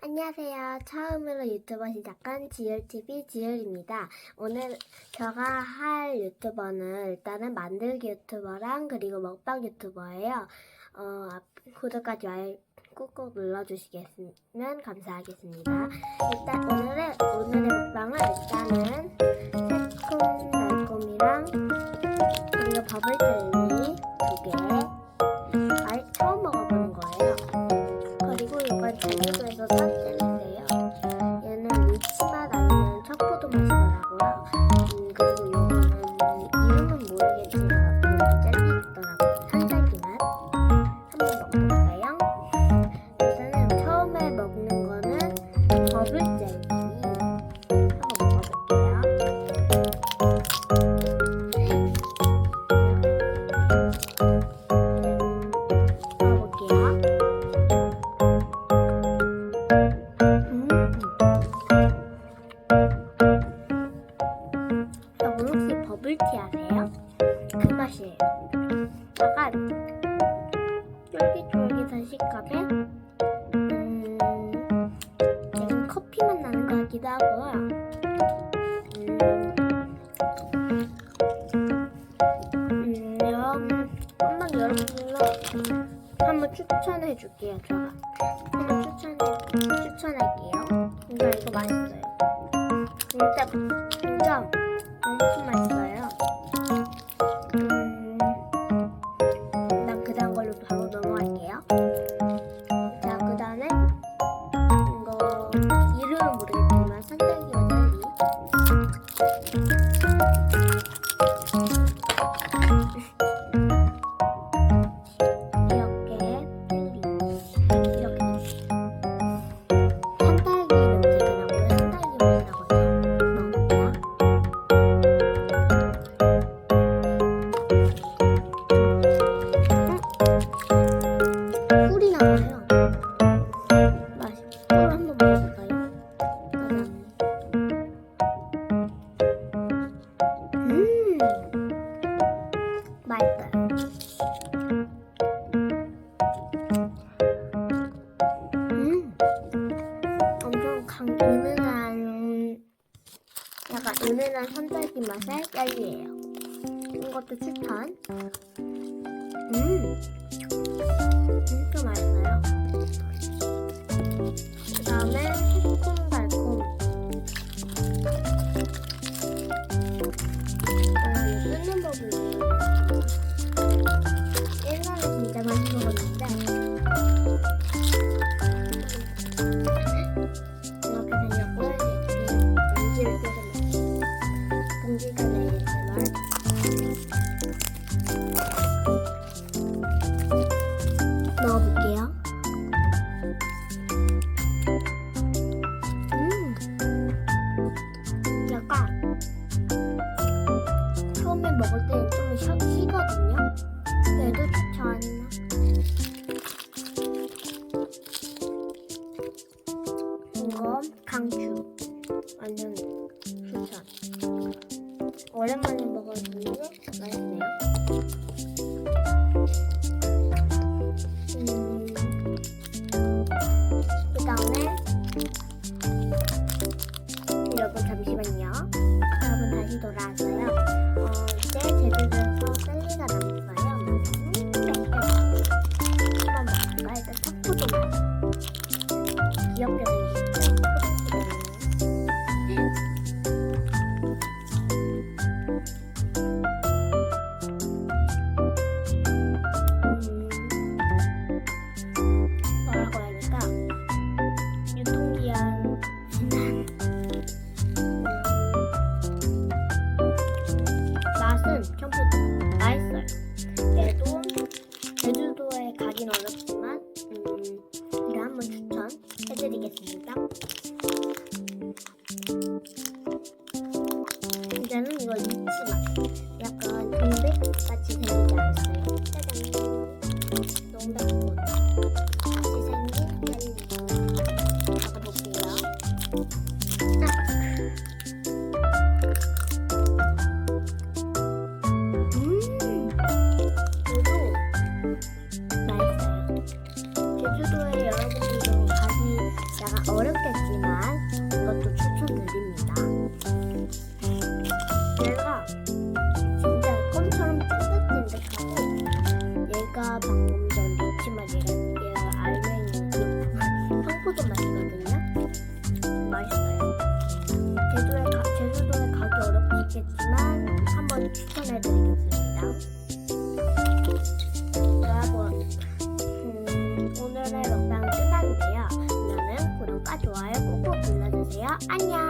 안녕하세요. 처음으로 유튜버 시작한 지율TV 지율입니다. 오늘 제가 할 유튜버는 일단은 만들기 유튜버랑 그리고 먹방 유튜버예요. 어, 앞- 구독과 좋아요 꾹꾹 눌러주시겠으면 감사하겠습니다. 일단 오늘의, 오늘의 먹방은 일단은 새콤달콤이랑 그리고 버블젤리 두 개. 음, 약간 커피 맛 나는 것 같기도 하고요. 음, 음, 여러분 한번 여러분들로 한번 추천해 줄게요. 제가 한번 추천해 추천할게요. 이거 이거 맛있어요. 진짜 진짜 엄청 맛있어요. 은은한, 약간 은은한 산딸기 맛의 젤리예요. 이것도 추천. 음, 진짜 맛있어 이거 강추. 완전 추천. 오랜만에 먹었는데 맛있네요. 음, 그 다음에 여러분 잠시만요. 여러분 다시 돌아왔어 생겼죠? 음, 맛은 청포 做一次嘛 초코도 맛있거든요. 맛있어요. 제주도에 가기 어렵겠지만 한번 추천해드리겠습니다. 여러분, 음, 오늘의 영상 끝났는데요. 그러면 구독과 좋아요 꼭꼭 눌러주세요. 안녕.